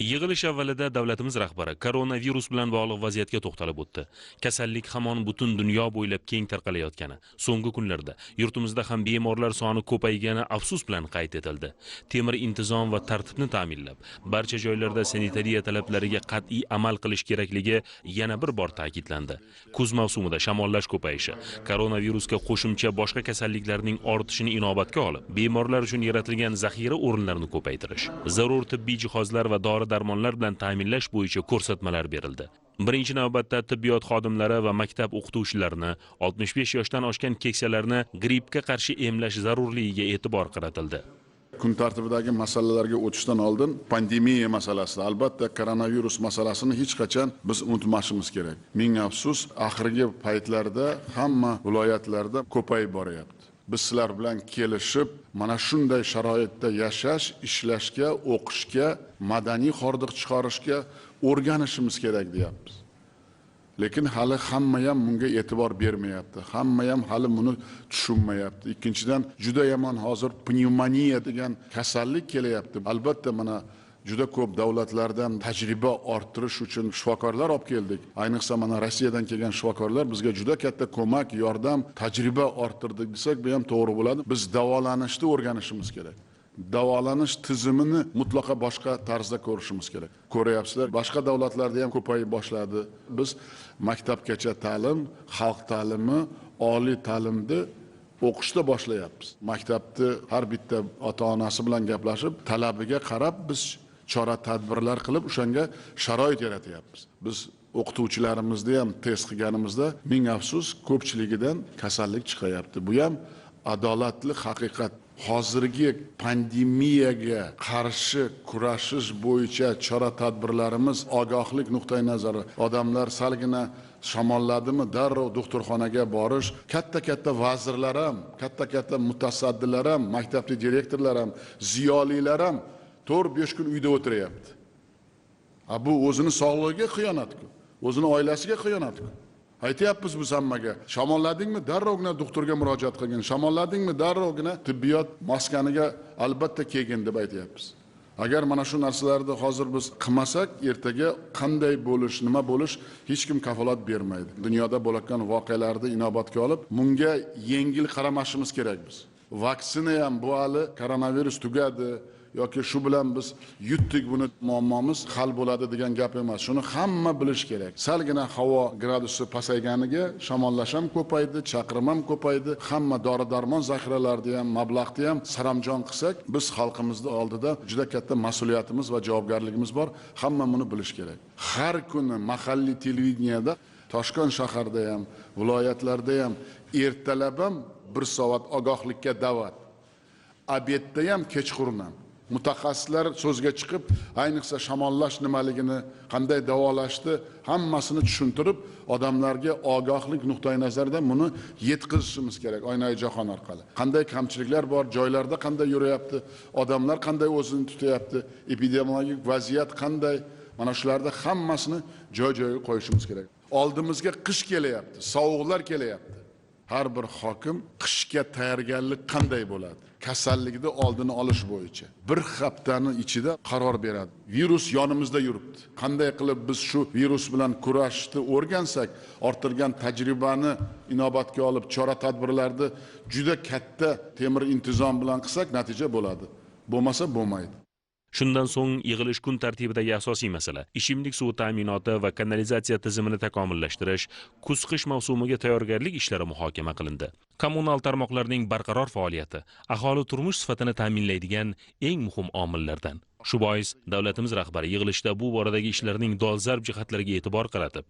yig'ilish avvalida davlatimiz rahbari koronavirus bilan bog'liq vaziyatga to'xtalib o'tdi. Kasallik hamon butun dunyo bo'ylab keng tarqalayotgani so'nggi kunlarda yurtimizda ham bemorlar soni ko'paygani afsus bilan qayd etildi. Temir intizom va tartibni ta'minlab barcha joylarda sanitariya talablariga qat'iy amal qilish kerakligi yana bir bor ta'kidlandi. Kuz mavsumida shamollash ko'payishi koronavirusga qo'shimcha boshqa kasalliklarning ortishini inobatga olib bemorlar uchun yaratilgan zaxira o'rinlarini ko'paytirish zarur tibbiy jihozlar va dori darmonlar bilan ta'minlash bo'yicha ko'rsatmalar berildi. Birinchi navbatda tibbiyot xodimlari va maktab o'qituvchilarini 65 yoshdan oshgan keksalarni grippga qarshi emlash zarurligiga e'tibor qaratildi. Kun tartibidagi masalalarga o'tishdan oldin pandemiya masalasi albatta koronavirus masalasini hech qachon biz unutmasligimiz kerak. Ming afsus oxirgi paytlarda hamma viloyatlarda ko'payib boryapti. Biz sizlar bilan kelishib mana shunday sharoitda yashash ishlashga o'qishga madaniy hordiq chiqarishga o'rganishimiz kerak deyapmiz. Lekin hali hamma ham bunga e'tibor bermayapti. Hamma ham hali buni tushunmayapti. Ikkinchidan juda yomon hozir pnevmoniya degan kasallik kelyapti. Albatta mana juda ko'p davlatlardan tajriba orttirish uchun shifokorlar olib keldik. Ayniqsa mana rossiyadan kelgan shifokorlar bizga juda katta ko'mak yordam tajriba orttirdik desak bu ham to'g'ri bo'ladi. Biz davolanishni o'rganishimiz kerak. Davolanish tizimini mutlaqo boshqa tarzda ko'rishimiz kerak. Ko'ryapsizlar boshqa davlatlarda ham ko'payib boshladi. Biz maktabgacha ta'lim xalq ta'limi oliy ta'limni o'qishda boshlayapmiz. Maktabni har bitta ota onasi bilan gaplashib talabiga qarab biz chora tadbirlar qilib o'shanga sharoit yaratyapmiz biz o'qituvchilarimizni ham test qilganimizda ming afsus ko'pchiligidan kasallik chiqyapti. Bu ham adolatli haqiqat. Hozirgi pandemiyaga qarshi kurashish bo'yicha chora tadbirlarimiz ogohlik nuqtai nazari. Odamlar salgina shamolladimi darrov doktorxonaga borish katta katta vazirlar ham katta katta mutasaddilar ham maktabli direktorlar ham ziyolilar ham to'rt besh kun uyda o'tiryapti. A bu o'zini sog'lig'iga xiyonatku o'zini oilasiga xiyonatku aytyapmiz biz hammaga shamolladingmi darrovgina doktorga murojaat qilgin. Shamolladingmi darrovgina tibbiyot maskaniga albatta kelgin deb aytyapmiz. Agar mana shu narsalarni hozir biz qilmasak ertaga qanday bo'lish nima bo'lish hech kim kafolat bermaydi. Dunyoda bo'layotgan voqealarni inobatga olib bunga yengil qaramashimiz kerak biz. Vaksina ham bu hali koronavirus tugadi yoki shu bilan biz yutdik buni muammomiz hal bo'ladi degan gap emas. Shuni hamma bilishi kerak. Salgina havo gradusi pasayganiga shamollash ham ko'paydi chaqirim ham ko'paydi. Hamma dori darmon zaxiralarni ham mablag'ni ham saramjon qilsak biz xalqimizni oldida juda katta mas'uliyatimiz va javobgarligimiz bor. Hamma buni bilishi kerak. Har kuni mahalliy televideniyada toshkent shaharida ham viloyatlarda ham ertalab ham bir soat ogohlikka da'vat. Obedda ham kechqurun ham. Mutaxassislar so'zga chiqib ayniqsa shamollash nimaligini qanday davolashni hammasini tushuntirib odamlarga ogohlik nuqtai nazaridan buni yetkazishimiz kerak oynai jahon orqali. Qanday kamchiliklar bor joylarda qanday yurayapti odamlar qanday o'zini tutyapti epidemiologik vaziyat qanday mana shularni hammasini joy joyiga qo'yishimiz kerak. Oldimizga qish kelyapti sovuqlar kelyapti. Har bir hokim qishga tayyorgarlik qanday bo'ladi? Kasallikni oldini olish bo'yicha bir haftani ichida qaror beradi. Virus yonimizda yuribdi. Qanday qilib biz shu virus bilan kurashishni o'rgansak orttirgan tajribani inobatga olib chora tadbirlarni juda katta temir intizom bilan qilsak natija bo'ladi. Bo'lmasa bo'lmaydi. Shundan so'ng yig'ilish kun tartibidagi asosiy masala ichimlik suvi ta'minoti va kanalizatsiya tizimini takomillashtirish kuz qish mavsumiga tayyorgarlik ishlari muhokama qilindi. Kommunal tarmoqlarning barqaror faoliyati aholi turmush sifatini ta'minlaydigan eng muhim omillardan. Shu bois davlatimiz rahbari yig'ilishda bu boradagi ishlarning dolzarb jihatlariga e'tibor qaratib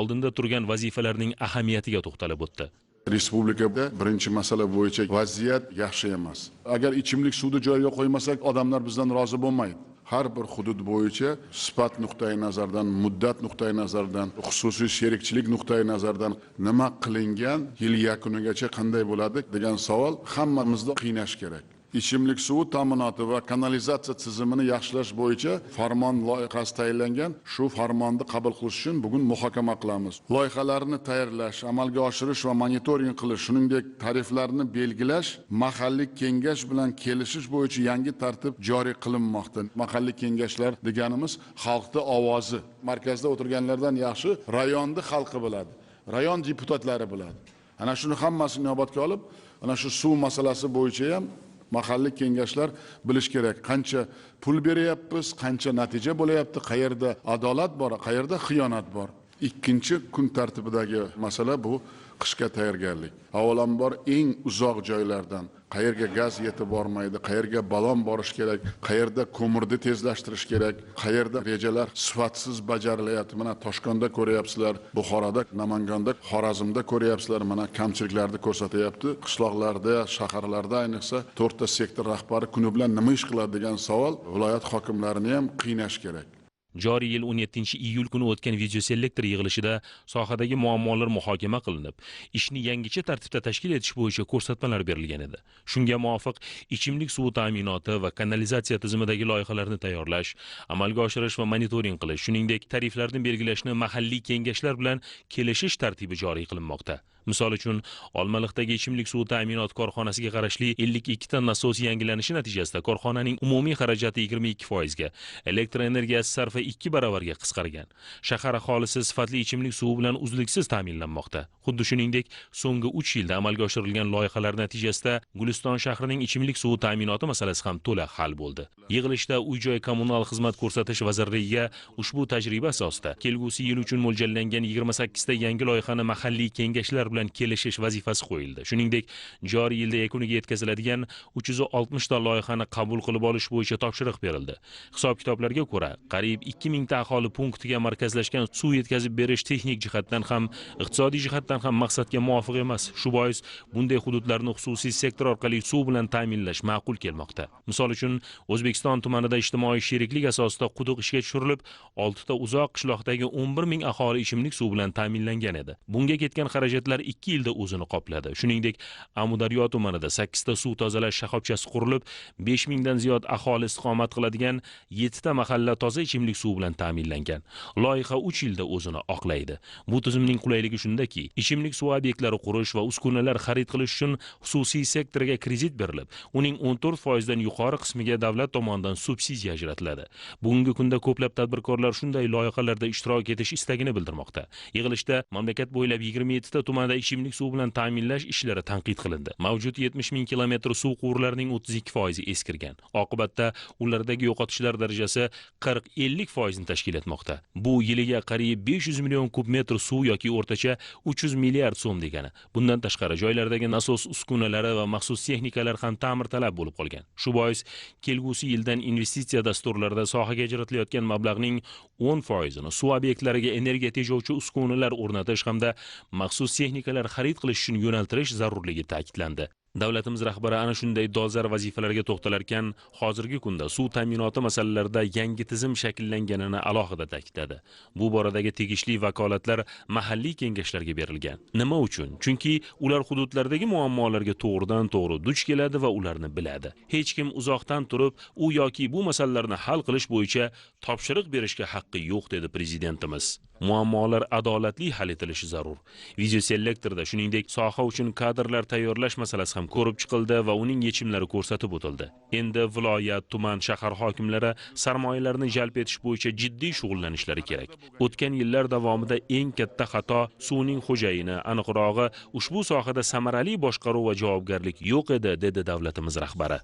oldinda turgan vazifalarning ahamiyatiga to'xtalib o'tdi. Respublikada birinchi masala bo'yicha vaziyat yaxshi emas. Agar ichimlik suvni joyiga qo'ymasak odamlar bizdan rozi bo'lmaydi. Har bir hudud bo'yicha sifat nuqtai nazaridan muddat nuqtai nazaridan xususiy sherikchilik nuqtai nazaridan nima qilingan yil yakunigacha qanday bo'ladi degan savol hammamizni qiynash kerak. Ichimlik suvi ta'minoti va kanalizatsiya tizimini yaxshilash bo'yicha farmon loyihasi tayinlangan. Shu farmonni qabul qilish uchun bugun muhokama qilamiz. Loyihalarni tayyorlash amalga oshirish va monitoring qilish shuningdek tariflarni belgilash mahalliy kengash bilan kelishish bo'yicha yangi tartib joriy qilinmoqda. Mahalliy kengashlar deganimiz xalqni ovozi. Markazda o'tirganlardan yaxshi rayonni xalqi biladi rayon deputatlari biladi. Ana shuni hammasini inobatga olib ana shu suv masalasi bo'yicha ham mahalliy kengashlar bilish kerak. Qancha pul beryapmiz qancha natija bo'lyapti qayerda adolat bor qayerda xiyonat bor? Ikkinchi kun tartibidagi masala bu. Qishga tayyorgarlik. Avvalambor eng uzoq joylardan qayerga gaz yetib bormaydi qayerga balon borish kerak qayerda ko'mirni tezlashtirish kerak qayerda rejalar sifatsiz bajarilyapti mana toshkentda ko'ryapsizlar buxoroda namanganda xorazmda ko'ryapsizlar mana kamchiliklarni ko'rsatyapti. Qishloqlarda shaharlarda ayniqsa to'rtta sektor rahbari kuni bilan nima ish qiladi degan savol viloyat hokimlarini ham qiynash kerak. Joriy yil 17 iyul kuni o'tgan videoselektor yig'ilishida sohadagi muammolar muhokama qilinib ishni yangicha tartibda tashkil etish bo'yicha ko'rsatmalar berilgan edi. Shunga muvofiq ichimlik suvi ta'minoti va kanalizatsiya tizimidagi loyihalarni tayyorlash amalga oshirish va monitoring qilish shuningdek tariflarni belgilashni mahalliy kengashlar bilan kelishish tartibi joriy qilinmoqda. Misol uchun olmaliqdagi ichimlik suvi ta'minot korxonasiga qarashli 52 ta nasos yangilanishi natijasida korxonaning umumiy xarajati 22 foizga elektr energiyasi sarfi 2 baravarga qisqargan. Shahar aholisi sifatli ichimlik suvi bilan uzluksiz ta'minlanmoqda. Xuddi shuningdek so'nggi 3 yilda amalga oshirilgan loyihalar natijasida guliston shahrining ichimlik suvi ta'minoti masalasi ham to'la hal bo'ldi. Yig'ilishda uy joy kommunal xizmat ko'rsatish vazirligiga ushbu tajriba asosida kelgusi yil uchun mo'ljallangan 28 ta yangi loyihani mahalliy kengashlar bilan kelishish vazifasi qo'yildi. Shuningdek joriy yilda yakuniga yetkaziladigan 360 ta loyihani qabul qilib olish bo'yicha topshiriq berildi. Hisob kitoblarga ko'ra qariyb 2000 ta aholi punktiga markazlashgan suv yetkazib berish texnik jihatdan ham iqtisodiy jihatdan ham maqsadga muvofiq emas. Shu bois bunday hududlarni xususiy sektor orqali suv bilan ta'minlash ma'qul kelmoqda. Misol uchun o'zbekiston tumanida ijtimoiy sheriklik asosida quduq ishga tushirilib 6 ta uzoq qishloqdagi 11 ming aholi ichimlik suvi bilan ta'minlangan edi. Bunga ketgan xarajatlar 2 yilda o'zini qopladi. Shuningdek amudaryo tumanida 8 ta suv tozalash shoxobchasi qurilib besh mingdan ziyod aholi istiqomat qiladigan 7 ta mahalla toza ichimlik suvi bilan ta'minlangan. Loyiha 3 yilda o'zini oqlaydi. Bu tizimning qulayligi shundaki ichimlik suvi obyektlari qurish va uskunalar xarid qilish uchun xususiy sektorga kredit berilib uning 14 foizdan yuqori qismiga davlat tomonidan subsidiya ajratiladi. Bugungi kunda ko'plab tadbirkorlar shunday loyihalarda ishtirok etish istagini bildirmoqda. Yig'ilishda mamlakat bo'ylab 27 ta tumanda ichimlik suvi bilan ta'minlash ishlari tanqid qilindi. Mavjud 70 ming kilometr suv quvurlarining 32 foizi eskirgan. Oqibatda ulardagi yo'qotishlar darajasi 40-50 foizni tashkil etmoqda. Bu yiliga qariyb 500 million kub metr suv yoki o'rtacha 300 milliard so'm degani. Bundan tashqari joylardagi nasos uskunalari va maxsus texnikalar ham ta'mirtalab bo'lib qolgan. Shu bois kelgusi yildan investitsiya dasturlarida sohaga ajratilayotgan mablag'ning 10 foizini suv obyektlariga energiya tejovchi uskunalar o'rnatish hamda maxsus texnikalar xarid qilish uchun yo'naltirish zarurligi ta'kidlandi. Davlatimiz rahbari ana shunday dolzarb vazifalarga to'xtalar ekan hozirgi kunda suv ta'minoti masalalarida yangi tizim shakllanganini alohida ta'kidladi. Bu boradagi tegishli vakolatlar mahalliy kengashlarga berilgan. Nima uchun? Chunki ular hududlardagi muammolarga to'g'ridan to'g'ri duch keladi va ularni biladi. Hech kim uzoqdan turib u yoki bu masalalarni hal qilish bo'yicha topshiriq berishga haqqi yo'q dedi prezidentimiz. Muammolar adolatli hal etilishi zarur. Videoselektorda shuningdek soha uchun kadrlar tayyorlash masalasi ham ko'rib chiqildi va uning yechimlari ko'rsatib o'tildi. Endi viloyat tuman shahar hokimlari sarmoyalarni jalb etish bo'yicha jiddiy shug'ullanishlari kerak. O'tgan yillar davomida eng katta xato suvning xo'jayini aniqrog'i ushbu sohada samarali boshqaruv va javobgarlik yo'q edi dedi davlatimiz rahbari.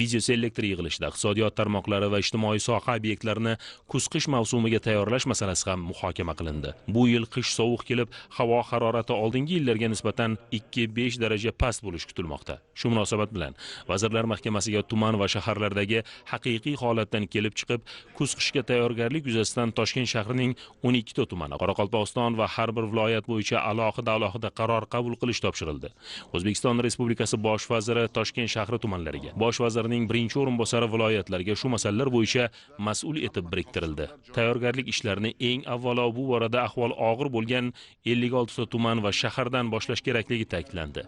Videoselektor yig'ilishida iqtisodiyot tarmoqlari va ijtimoiy soha obyektlarini kuz qish mavsumiga tayyorlash masalasi ham muhokama qilindi. Bu yil qish sovuq kelib havo harorati oldingi yillarga nisbatan 2-5 daraja past bo'lishi kutilmoqda. Shu munosabat bilan vazirlar mahkamasiga tuman va shaharlardagi haqiqiy holatdan kelib chiqib kuz qishga tayyorgarlik yuzasidan toshkent shahrining 12 ta tumani qoraqalpog'iston va har bir viloyat bo'yicha alohida alohida qaror qabul qilish topshirildi. O'zbekiston respublikasi bosh vaziri toshkent shahri tumanlariga bosh vazirning birinchi o'rinbosari viloyatlarga shu masalalar bo'yicha mas'ul etib biriktirildi. Tayyorgarlik ishlarini eng avvalo bu borada ahvol og'ir bo'lgan 56 ta tuman va shahardan boshlash kerakligi ta'kidlandi.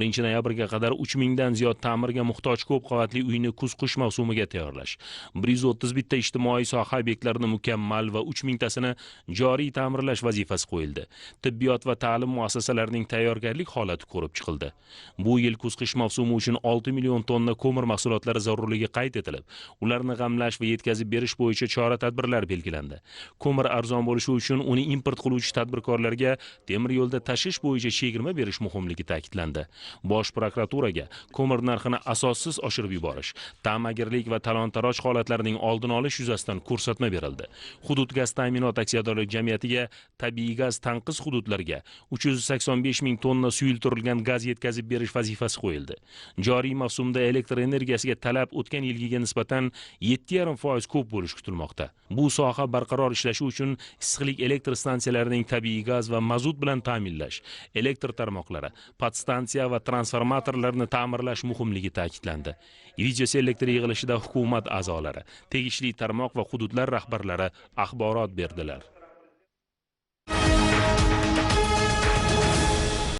1 noyabrga qadar 3000 dan ziyod ta'mirga muhtoj ko'p qavatli uyni kuz qish mavsumiga tayyorlash. 131 ta ijtimoiy soha obyektlarini mukammal va 3000 tasini joriy ta'mirlash vazifasi qo'yildi. Tibbiyot va ta'lim muassasalarining tayyorgarlik holati ko'rib chiqildi. Bu yil kuz qish mavsumi uchun 6 million tonna ko'mir mahsulotlari zarurligi qayd etilib ularni g'amlash va yetkazib berish bo'yicha chora tadbirlar belgilandi. Ko'mir arzon bo'lishi uchun uni import qiluvchi tadbirkorlarga temir yo'lda tashish bo'yicha chegirma berish muhimligi ta'kidlandi. Bosh prokuraturaga ko'mir narxini asossiz oshirib yuborish ta'magirlik va talon taroj holatlarining oldini olish yuzasidan ko'rsatma berildi. Hudud gaz ta'minot aksiyadorlik jamiyatiga tabiiy gaz tanqis hududlarga 385 ming tonna suyultirilgan gaz yetkazib berish vazifasi qo'yildi. Joriy mavsumda elektr energiyasiga talab o'tgan yilgiga nisbatan 7,5% ko'p bo'lishi kutilmoqda. Bu soha barqaror ishlashi uchun issiqlik elektr stansiyalarining tabiiy gaz va mazut bilan ta'minlash elektr tarmoqlari podstansiya va transformator transformatorlarni ta'mirlash muhimligi ta'kidlandi. Videoselektor yig'ilishida hukumat a'zolari tegishli tarmoq va hududlar rahbarlari axborot berdilar.